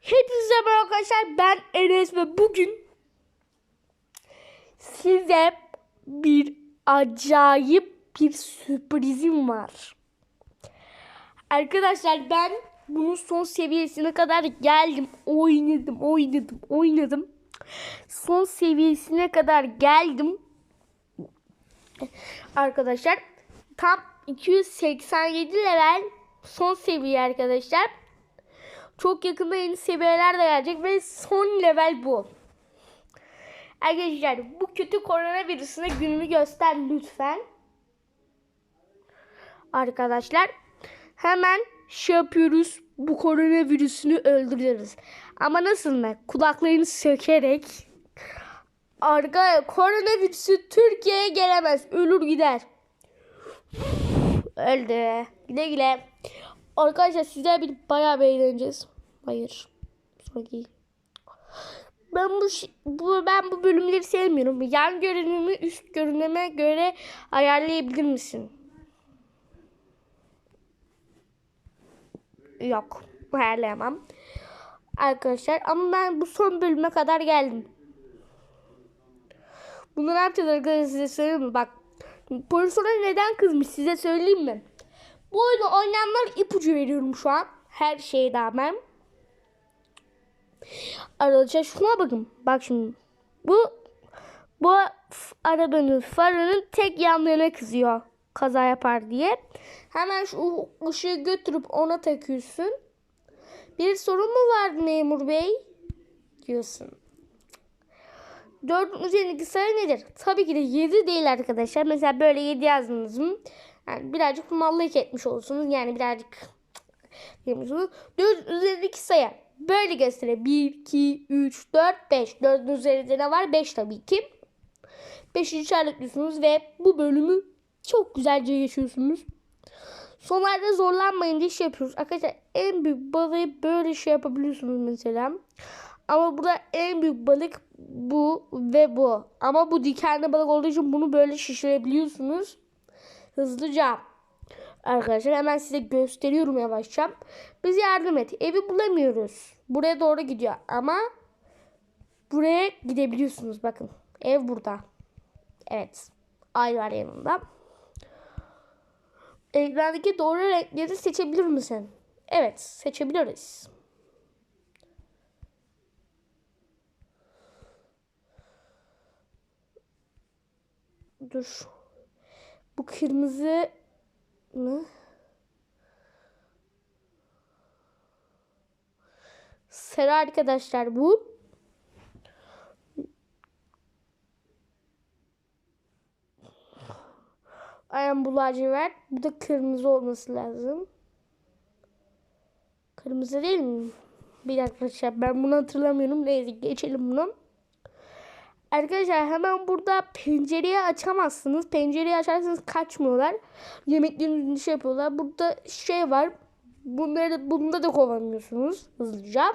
Hepinize merhaba arkadaşlar. Ben Enes ve bugün size bir acayip bir sürprizim var. Arkadaşlar ben bunun son seviyesine kadar geldim. Oynadım, oynadım, oynadım. Son seviyesine kadar geldim. Arkadaşlar tam 287 level son seviye arkadaşlar. Çok yakında yeni seviyeler de gelecek ve son level bu. Arkadaşlar bu kötü koronavirüsüne gününü göster lütfen. Arkadaşlar hemen şey yapıyoruz. Bu koronavirüsünü öldürüyoruz. Ama nasıl mı? Kulaklarını sökerek. Arka koronavirüsü Türkiye'ye gelemez. Ölür gider. Öldü. Güle güle. Arkadaşlar sizler bir bayağı bir eğleneceğiz. Hayır. Sonraki. Ben bu, bu ben bu bölümleri sevmiyorum. Yan görünümü üst görünüme göre ayarlayabilir misin? Yok. Ayarlayamam. Arkadaşlar ama ben bu son bölüme kadar geldim. Bunu ne yapacağız arkadaşlar size söyleyeyim mi? Bak Polisona neden kızmış size söyleyeyim mi? Bu oyunu oynayanlar ipucu veriyorum şu an. Her şeye rağmen. Arkadaşlar şuna bakın. Bak şimdi. Bu bu arabanın farının tek yanlarına kızıyor. Kaza yapar diye. Hemen şu ışığı götürüp ona takıyorsun. Bir sorun mu vardı memur bey? Diyorsun. 4'ün üzerindeki sayı nedir? Tabii ki de 7 değil arkadaşlar. Mesela böyle 7 yazdınız mı? Yani birazcık mallık etmiş olursunuz. Yani birazcık yapıyorsunuz. 4 üzerindeki sayı böyle gösteriyor. 1, 2, 3, 4, 5. 4'ün üzerinde ne var? 5 tabii ki. 5'i işaretliyorsunuz ve bu bölümü çok güzelce geçiyorsunuz. Sonlarda zorlanmayın diye şey yapıyoruz. Arkadaşlar en büyük balığı böyle şey yapabiliyorsunuz mesela. Ama burada en büyük balık bu ve bu. Ama bu dikenli balık olduğu için bunu böyle şişirebiliyorsunuz. Hızlıca. Arkadaşlar hemen size gösteriyorum yavaşça. Biz yardım et. Evi bulamıyoruz. Buraya doğru gidiyor ama buraya gidebiliyorsunuz. Bakın ev burada. Evet. Ay var yanında. Ekrandaki doğru renkleri seçebilir misin? Evet seçebiliriz. Dur. Bu kırmızı mı? Sarı arkadaşlar bu. Aynen bu lacivert. Bu da kırmızı olması lazım. Kırmızı değil mi? Bir dakika ben bunu hatırlamıyorum. Neyse geçelim bunu. Arkadaşlar hemen burada pencereyi açamazsınız. Pencereyi açarsanız kaçmıyorlar. Yemeklerini şey yapıyorlar. Burada şey var. Bunları bunda da kovamıyorsunuz hızlıca.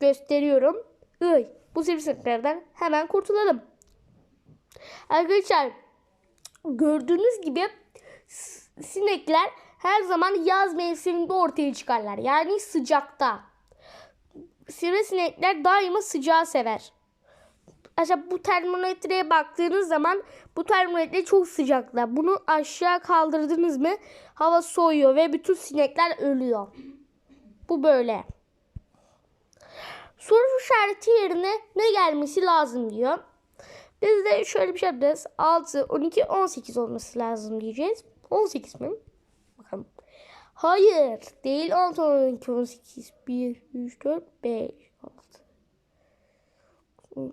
Gösteriyorum. Iy, bu sivrisineklerden hemen kurtulalım. Arkadaşlar gördüğünüz gibi sinekler her zaman yaz mevsiminde ortaya çıkarlar. Yani sıcakta. Sivrisinekler daima sıcağı sever. Aşağı bu termometreye baktığınız zaman bu termometre çok sıcakta. Bunu aşağı kaldırdınız mı hava soğuyor ve bütün sinekler ölüyor. Bu böyle. Soru işareti yerine ne gelmesi lazım diyor. Biz de şöyle bir şey yapacağız. 6, 12, 18 olması lazım diyeceğiz. 18 mi? Bakalım. Hayır. Değil 6, 12, 18. 1, 3, 4, 5, 6.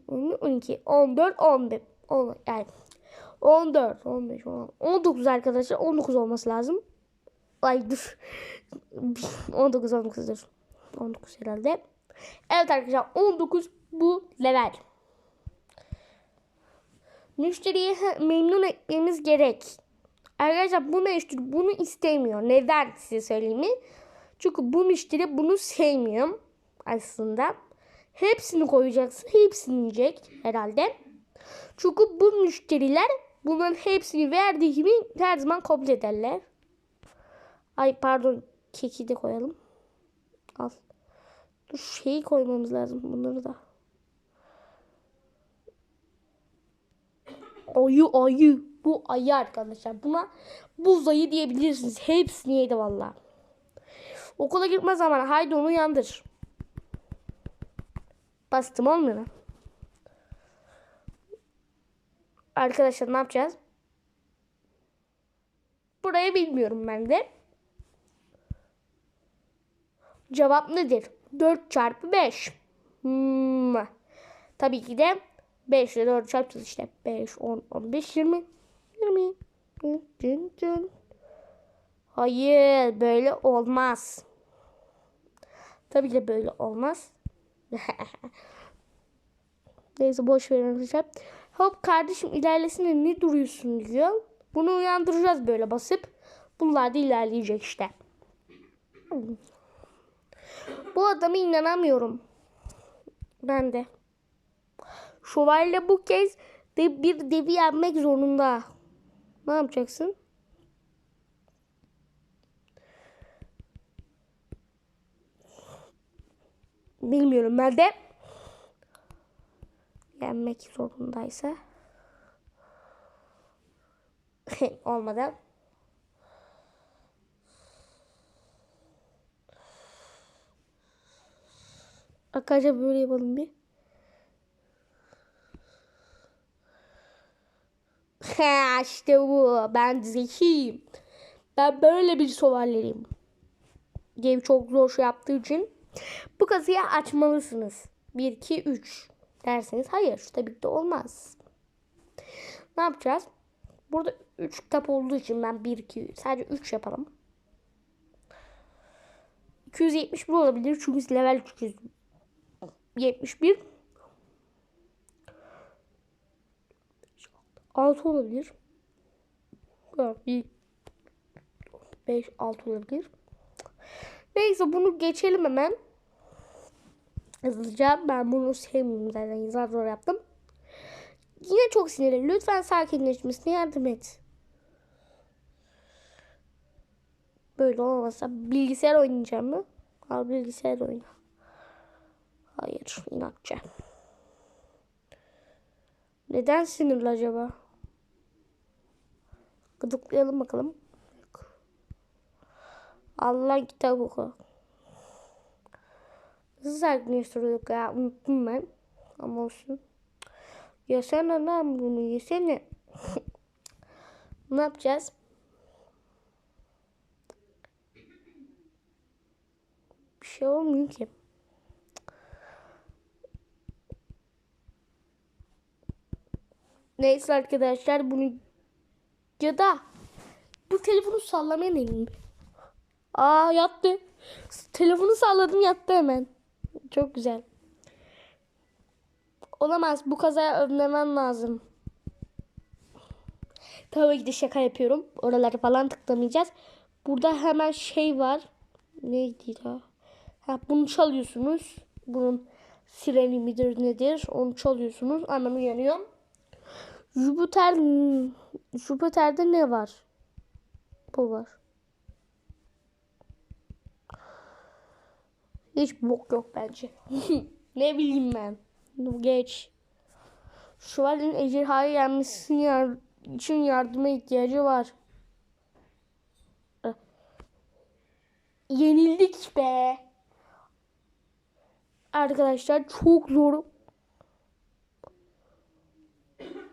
12, 14, 15. 10, yani 14, 15, 16, 19 arkadaşlar. 19 olması lazım. Ay dur. 19, 19 dur. 19 herhalde. Evet arkadaşlar 19 bu level. Müşteriyi memnun etmemiz gerek. Arkadaşlar bu müşteri bunu istemiyor. Neden size söyleyeyim mi? Çünkü bu müşteri bunu sevmiyor aslında. Hepsini koyacaksın. Hepsini yiyecek herhalde. Çünkü bu müşteriler bunların hepsini verdiği gibi her zaman kabul ederler. Ay pardon keki de koyalım. Al. Dur şeyi koymamız lazım bunları da. Ayı ayı. Bu ayı arkadaşlar. Buna buz ayı diyebilirsiniz. Hepsini yedi valla. Okula gitme zamanı. Haydi onu yandır. Bastım olmuyor mu? Arkadaşlar ne yapacağız? Burayı bilmiyorum ben de. Cevap nedir? 4 çarpı 5. Hmm. Tabii ki de 5 ile 4 çarpacağız işte. 5, 10, 15, 20. 20. Cın cın. Hayır böyle olmaz. Tabii ki de böyle olmaz. Neyse boş verin arkadaşlar. Hop kardeşim ilerlesine ne duruyorsun diyor. Bunu uyandıracağız böyle basıp. Bunlar da ilerleyecek işte. Bu adama inanamıyorum. Ben de. Şövalye bu kez de bir devi yenmek zorunda. Ne yapacaksın? Bilmiyorum ben de. Yenmek zorundaysa. Olmadı. Arkadaşlar böyle yapalım bir. Ha işte bu. Ben zekiyim. Ben böyle bir şövalyeyim. Game çok zor şey yaptığı için bu kasayı açmalısınız. 1, 2, 3 derseniz hayır tabii ki de olmaz. Ne yapacağız? Burada 3 kitap olduğu için ben 1, 2, sadece 3 yapalım. 271 olabilir çünkü level 371 6 olabilir. 1 5 6 olabilir. Neyse bunu geçelim hemen. Hızlıca ben bunu sevmiyorum zaten zar zor yaptım. Yine çok sinirli. Lütfen sakinleşmesine yardım et. Böyle olmasa bilgisayar oynayacağım mı? Al bilgisayar oyna. Hayır inatçı. Neden sinirli acaba? Gıdıklayalım bakalım. Allah kitap oku. Nasıl sakinleştiriyorduk ya? Unuttum ben. Ama olsun. Yesene lan bunu yesene. ne yapacağız? Bir şey olmuyor ki. Neyse arkadaşlar bunu ya da bu telefonu sallamaya deneyim. Aa yattı. Telefonu salladım yattı hemen. Çok güzel. Olamaz. Bu kazaya önlemem lazım. Tabii ki de şaka yapıyorum. Oraları falan tıklamayacağız. Burada hemen şey var. Neydi ya? Ha, bunu çalıyorsunuz. Bunun sireni midir nedir? Onu çalıyorsunuz. Hemen uyanıyor. Jüpiter Jüpiter'de ne var? Bu var. Hiç bok yok bence. ne bileyim ben. Geç. Şövalyenin ejderhayı yenmesi yar için yardıma ihtiyacı var. Yenildik be. Arkadaşlar çok zor.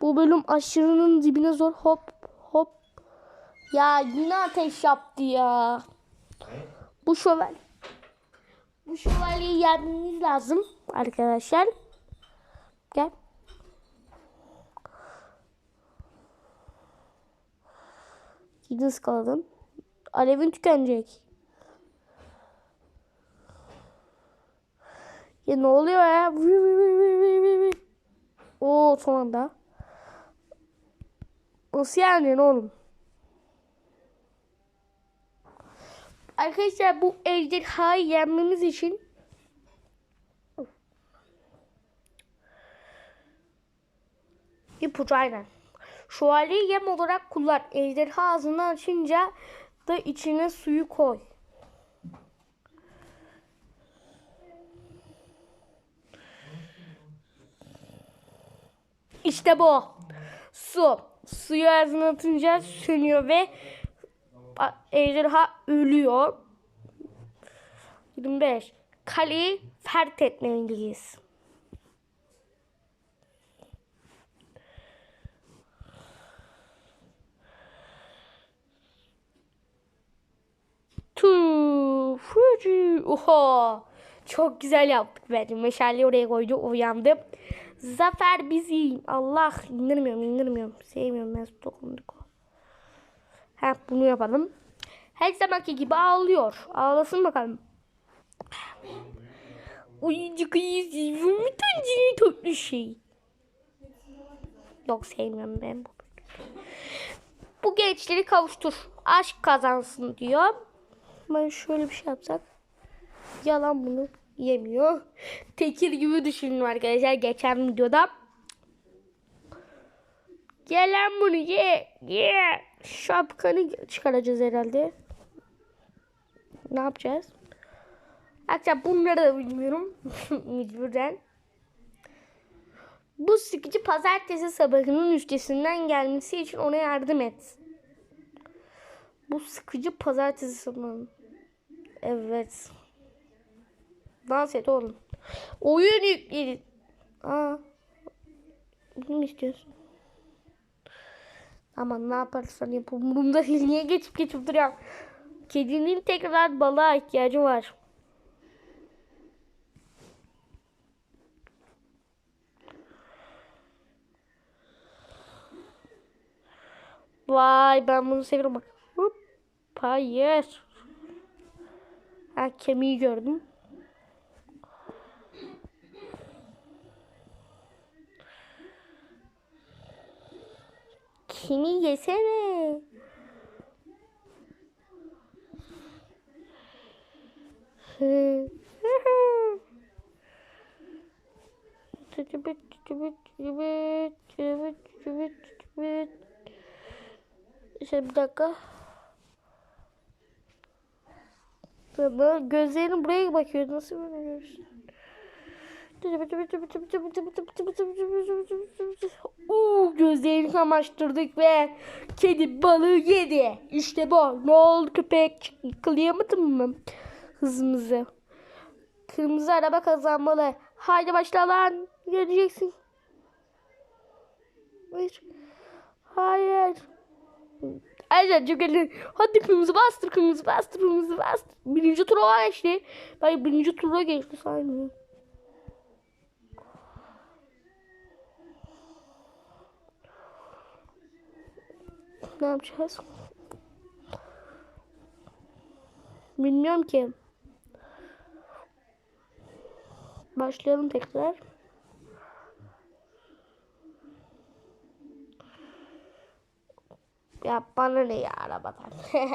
Bu bölüm aşırının dibine zor. Hop hop. Ya yine ateş yaptı ya. Bu şövalye. Bu şövalyeyi yenmemiz lazım arkadaşlar. Gel. Gidin ıskaladın. Alevin tükenecek. Ya ne oluyor ya? Oo son anda. Nasıl yani oğlum? Arkadaşlar bu ejderhayı yenmemiz için ipucu aynen. Şövalyeyi yem olarak kullan. Ejderha ağzını açınca da içine suyu koy. İşte bu. Su. Suyu ağzına atınca sönüyor ve ejderha ölüyor. 25. Kaleyi fert etmeliyiz. Fucu, oha. Çok güzel yaptık bence. Meşaleyi oraya koydu, uyandım. Zafer bizim. Allah indirmiyorum, indirmiyorum. Sevmiyorum ben dokunduk. Ha bunu yapalım. Her zamanki gibi ağlıyor. Ağlasın bakalım. Oyuncak ayısı. Bu tancını tatlı şey. Yok sevmiyorum ben bu. Bu gençleri kavuştur. Aşk kazansın diyor. Ben şöyle bir şey yapsak. Yalan bunu yemiyor. Tekir gibi düşünün arkadaşlar geçen videoda. Gelen bunu ye. Ye. Şapkanı çıkaracağız herhalde. Ne yapacağız? Arkadaşlar bunları da bilmiyorum. Mecburen. Bu sıkıcı pazartesi sabahının üstesinden gelmesi için ona yardım et. Bu sıkıcı pazartesi sabahı. Evet. Dans et oğlum. Oyun yükledi. Aa. Bunu mu istiyorsun? Aman ne yaparsan yap. Umurumda değil. Niye geçip geçip duruyorum? Kedinin tekrar balığa ihtiyacı var. Vay ben bunu seviyorum bak. Hop. Hayır. Ha kemiği gördüm. Kemiği yesene. Cıbıt, cıbıt, cıbıt, cıbıt, cıbıt, cıbıt. İşte bir dakika. Tamam. Gözlerini buraya bakıyor. Nasıl böyle görürsün? Gözlerini kamaştırdık ve kedi balığı yedi. İşte bu. Ne oldu köpek? Yıkılayamadın mı hızımızı? Kırmızı araba kazanmalı. Haydi başla lan. Göreceksin. Hayır. Hayır. Çok elli. Hadi kırmızı bastır, kırmızı bastır, kırmızı bastır. Birinci tura işte. Ben birinci tura geçti saymıyorum. Ne yapacağız? Bilmiyorum ki. Başlayalım tekrar. Ya bana ne ya arabadan.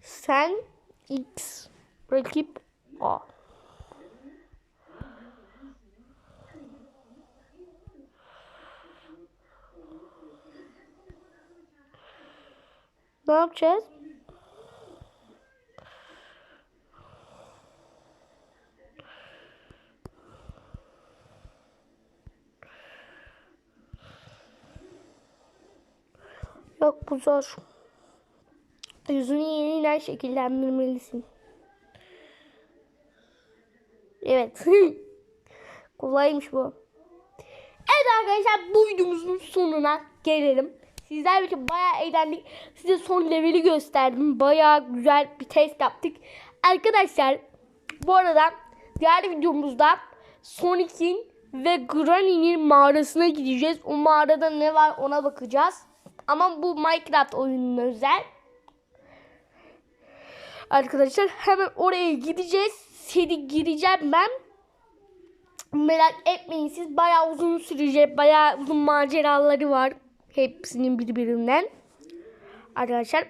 Sen X rakip A. Ne yapacağız? Yok bu zor. Yüzünü yeniden şekillendirmelisin. Evet. Kolaymış bu. Evet arkadaşlar bu videomuzun sonuna gelelim. Sizler için bayağı eğlendik. Size son leveli gösterdim. Bayağı güzel bir test yaptık. Arkadaşlar bu arada diğer videomuzda Sonic'in ve Granny'nin mağarasına gideceğiz. O mağarada ne var ona bakacağız. Ama bu Minecraft oyunun özel. Arkadaşlar hemen oraya gideceğiz. Seni gireceğim ben. Merak etmeyin siz bayağı uzun sürecek. Bayağı uzun maceraları var. Hepsinin birbirinden. Arkadaşlar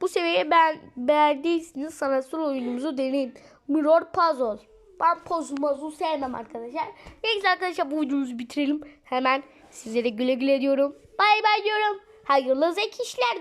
bu seviyeyi ben beğendiyseniz sanatsal oyunumuzu deneyin. Mirror Puzzle. Ben puzzle sevmem arkadaşlar. Neyse arkadaşlar bu videomuzu bitirelim. Hemen sizlere güle güle diyorum. Bay bay diyorum. Hayırlı zeki işler.